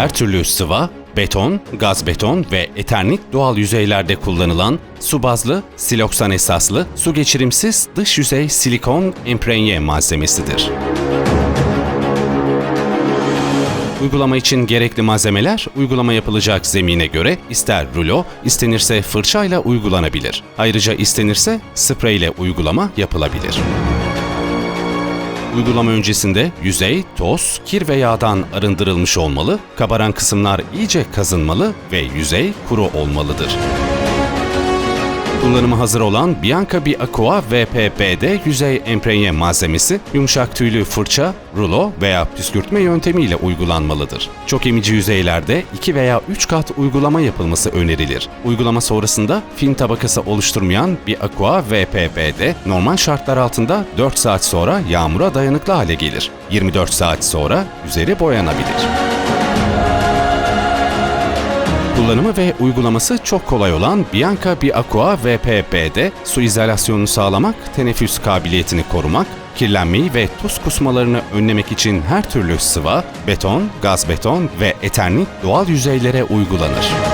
her türlü sıva, beton, gaz beton ve eternit doğal yüzeylerde kullanılan su bazlı, siloksan esaslı, su geçirimsiz dış yüzey silikon emprenye malzemesidir. Uygulama için gerekli malzemeler uygulama yapılacak zemine göre ister rulo, istenirse fırçayla uygulanabilir. Ayrıca istenirse spreyle uygulama yapılabilir. Uygulama öncesinde yüzey, toz, kir ve yağdan arındırılmış olmalı, kabaran kısımlar iyice kazınmalı ve yüzey kuru olmalıdır. Kullanıma hazır olan Bianca Bi Aqua VPBD yüzey emprenye malzemesi yumuşak tüylü fırça, rulo veya püskürtme yöntemiyle uygulanmalıdır. Çok emici yüzeylerde 2 veya 3 kat uygulama yapılması önerilir. Uygulama sonrasında film tabakası oluşturmayan Bi Aqua VPBD normal şartlar altında 4 saat sonra yağmura dayanıklı hale gelir. 24 saat sonra üzeri boyanabilir. Kullanımı ve uygulaması çok kolay olan Bianca Bi Aqua VPB'de su izolasyonunu sağlamak, teneffüs kabiliyetini korumak, kirlenmeyi ve tuz kusmalarını önlemek için her türlü sıva, beton, gaz beton ve eternit doğal yüzeylere uygulanır.